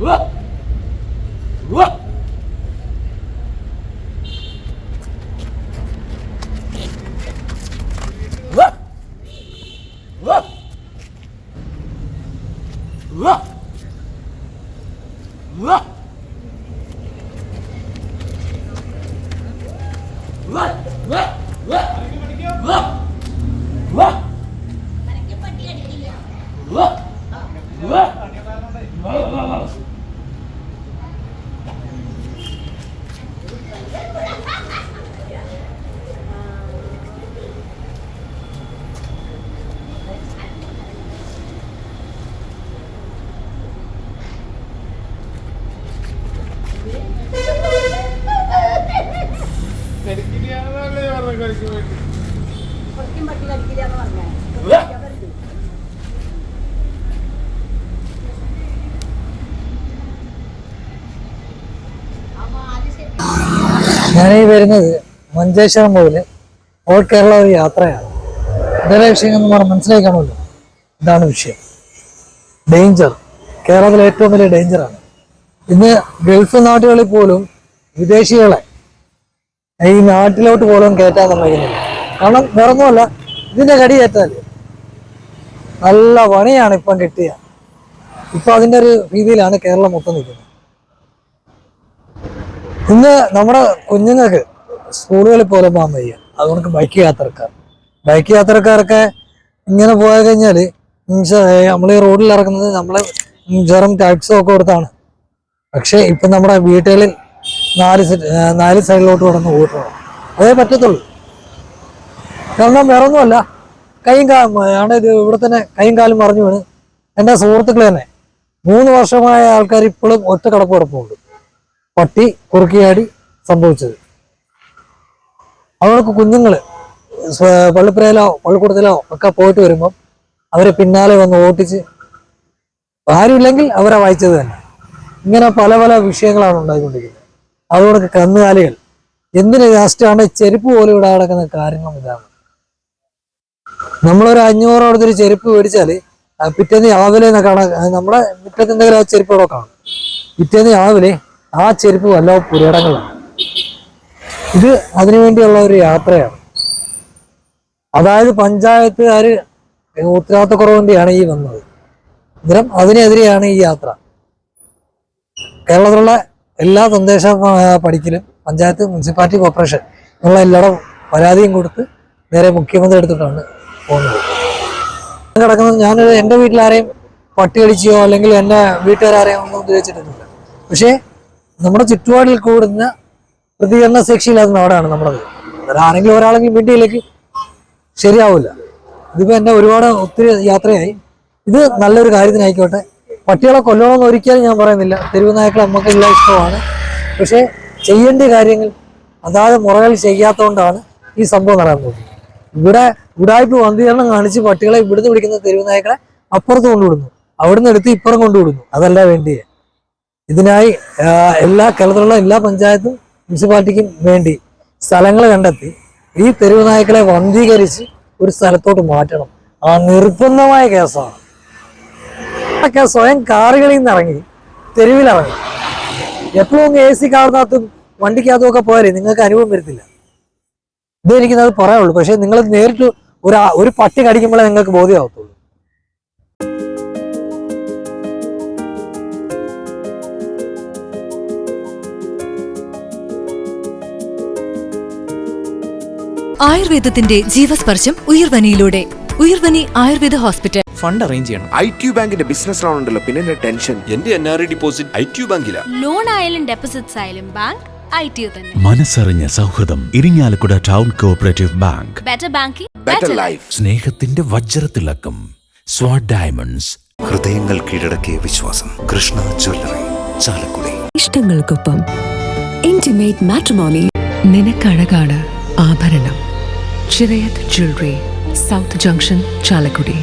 Look! ഞാൻ ഈ വരുന്നത് മഞ്ചേശ്വരം മുതൽ ഓൾ കേരള ഒരു യാത്രയാണ്. ഇതേ വിഷയം എന്ന് പറഞ്ഞാൽ മനസ്സിലാക്കണമല്ലോ ഇതാണ് വിഷയം. ഡേഞ്ചർ കേരളത്തിലെ ഏറ്റവും വലിയ ഡേഞ്ചറാണ് ഇന്ന് ഗൾഫ് നാടുകളിൽ പോലും വിദേശികളെ ഈ നാട്ടിലോട്ട് പോലും കയറ്റാൻ സമ്മതിക്കുന്നില്ല. കാരണം വേറൊന്നുമല്ല ഇതിന്റെ കടി കയറ്റാൽ നല്ല പണിയാണ് ഇപ്പം കിട്ടിയ. ഇപ്പൊ അതിന്റെ ഒരു രീതിയിലാണ് കേരളം മൊത്തം നിൽക്കുന്നത്. ഇന്ന് നമ്മുടെ കുഞ്ഞുങ്ങൾക്ക് സ്കൂളുകളിൽ പോലും പോകാൻ വയ്യ. അതുകൊണ്ട് ബൈക്ക് യാത്രക്കാർ. ബൈക്ക് യാത്രക്കാരൊക്കെ ഇങ്ങനെ പോയി കഴിഞ്ഞാൽ നമ്മൾ ഈ റോഡിൽ ഇറങ്ങുന്നത് നമ്മളെ ജെറും ടാക്സും ഒക്കെ കൊടുത്താണ്. പക്ഷെ ഇപ്പൊ നമ്മുടെ വീട്ടുകളിൽ നാല് നാല് സൈഡിലോട്ട് കിടന്ന് ഓട്ടണം അതേ പറ്റത്തുള്ളൂ. കാരണം വേറെ ഒന്നുമല്ല കൈയും കാ ആണ് ഇത് ഇവിടെ തന്നെ കൈയും കാലും മറിഞ്ഞു വീണ്. എന്റെ സുഹൃത്തുക്കൾ തന്നെ. മൂന്ന് വർഷമായ ആൾക്കാർ ഇപ്പോഴും ഒറ്റ കടപ്പ് കിടപ്പുണ്ട് പട്ടി കുറുക്കിയാടി സംഭവിച്ചത്. അവർക്ക് കുഞ്ഞുങ്ങൾ പള്ളിപ്പുരയിലോ പള്ളിക്കൂടത്തിലോ ഒക്കെ പോയിട്ട് വരുമ്പം അവരെ പിന്നാലെ വന്ന് ഓട്ടിച്ച് ആരുമില്ലെങ്കിൽ അവരെ വായിച്ചത് തന്നെ. ഇങ്ങനെ പല പല വിഷയങ്ങളാണ് ഉണ്ടായിക്കൊണ്ടിരിക്കുന്നത്. അതുകൊണ്ട് കന്നുകാലികൾ. എന്തിനു ലാസ്റ്റാണ് ചെരുപ്പ് പോലും ഇടാതെ കിടക്കുന്ന കാര്യങ്ങളും ഇതാണ്. നമ്മളൊരു അഞ്ഞൂറ് കൊടുത്തൊരു ചെരുപ്പ് മേടിച്ചാൽ പിറ്റേന്ന് രാവിലെ കാണാൻ നമ്മുടെ മുറ്റത്ത് എന്തെങ്കിലും ആ ചെരുപ്പ് ഇവിടെ കാണും. പിറ്റേന്ന് രാവിലെ ആ ചെരുപ്പ് വല്ല പുരയിടങ്ങളാണ്. ഇത് അതിനുവേണ്ടിയുള്ള ഒരു യാത്രയാണ്. അതായത് പഞ്ചായത്തുകാര് ഉത്തരവാദിത്തക്കുറവിന്റെയാണ് ഈ വന്നത്. അന്നേരം അതിനെതിരെയാണ് ഈ യാത്ര. കേരളത്തിലുള്ള എല്ലാ ആ, പഠിക്കലും പഞ്ചായത്ത് മുനിസിപ്പാലിറ്റി കോർപ്പറേഷൻ ഉള്ള എല്ലായിടം പരാതിയും കൊടുത്ത് നേരെ മുഖ്യമന്ത്രി എടുത്തിട്ടാണ് പോകുന്നത്. കിടക്കുന്നത് ഞാൻ എന്റെ വീട്ടിലാരെയും പട്ടി അടിച്ചോ അല്ലെങ്കിൽ എന്റെ വീട്ടുകാരെയും ഒന്നും ഉപയോഗിച്ചിട്ടൊന്നുമില്ല പക്ഷേ നമ്മുടെ ചുറ്റുപാടിൽ കൂടുന്ന പ്രതികരണ ശേഷിയില്ലാത്ത നാടാണ് നമ്മളത് അന്നേരം ആരെങ്കിലും ഒരാളെങ്കിലും വീട്ടിലേക്ക് ശരിയാവില്ല. ഇതിപ്പോൾ എന്റെ ഒരുപാട് ഒത്തിരി യാത്രയായി. ഇത് നല്ലൊരു കാര്യത്തിനായിക്കോട്ടെ. പട്ടികളെ കൊല്ലണമെന്ന് ഒരിക്കലും ഞാൻ പറയുന്നില്ല. തെരുവ് നമുക്ക് എല്ലാം ഇഷ്ടമാണ്. പക്ഷേ ചെയ്യേണ്ട കാര്യങ്ങൾ അതാത് മുറകൾ ചെയ്യാത്തതുകൊണ്ടാണ് ഈ സംഭവം നടക്കുന്നത് ഇവിടെ ഉടായ്പ വന്ധീകരണം കാണിച്ച് പട്ടികളെ ഇവിടുന്ന് പിടിക്കുന്ന തെരുവ് നായ്ക്കളെ അപ്പുറത്ത് കൊണ്ടുവിടുന്നു. അവിടുന്ന് എടുത്ത് ഇപ്പുറം കൊണ്ടുവിടുന്നു. അതല്ല വേണ്ടിയേ. ഇതിനായി എല്ലാ കേരളത്തിലുള്ള എല്ലാ പഞ്ചായത്തും മുനിസിപ്പാലിറ്റിക്കും വേണ്ടി സ്ഥലങ്ങൾ കണ്ടെത്തി ഈ തെരുവ് നായ്ക്കളെ വന്ധീകരിച്ച് ഒരു സ്ഥലത്തോട്ട് മാറ്റണം. ആ നിർബന്ധമായ കേസാണ്. ഒക്കെ സ്വയം കാറുകളിൽ നിന്ന് ഇറങ്ങി തെരുവിലിറങ്ങി. എപ്പോഴും എ സി കാറിനകത്തും വണ്ടിക്കകത്തും ഒക്കെ പോയാലേ നിങ്ങൾക്ക് അനുഭവം വരത്തില്ല. ഇത് എനിക്കത് പറയാനുള്ളൂ പക്ഷെ നിങ്ങൾ നേരിട്ട് ഒരു ഒരു പട്ടി കടിക്കുമ്പോഴേ നിങ്ങൾക്ക് ബോധ്യമാവത്തുള്ളൂ ആയുർവേദത്തിന്റെ ജീവസ്പർശം ഉയർവനിയിലൂടെ. Uyarvani Ayurveda hospital. Fund arrange ചെയ്യണം. ഐ ടി ബാങ്കിന്റെ ബിസിനസ് ലോൺ ഉണ്ടല്ലോ പിന്നെ എന്റെ ടെൻഷൻ? എന്റെ N R I deposit I T ബാങ്കിലാ. Loan ആയാലും ഡെപ്പോസിറ്റ്സ് ആയാലും ബാങ്ക് ഐ ടി തന്നെ. മനസ്സറിഞ്ഞ സൗഹൃദം Irinjalakuda town cooperative bank. Better banking better life സ്നേഹത്തിന്റെ വജ്രത്തിളക്കം സ്വാഡ് ഡയമണ്ട്സ്. ഹൃദയങ്ങൾ കീഴടക്കിയ വിശ്വാസം. കൃഷ്ണ ജ്വല്ലറി ചാലക്കുടി. ഇഷ്ടങ്ങൾക്കൊപ്പം ഇന്റിമേറ്റ് മാട്രിമോണി നിനക്കഴകാണ് ആഭരണം. Chirayath jewellery south junction Chalakudy.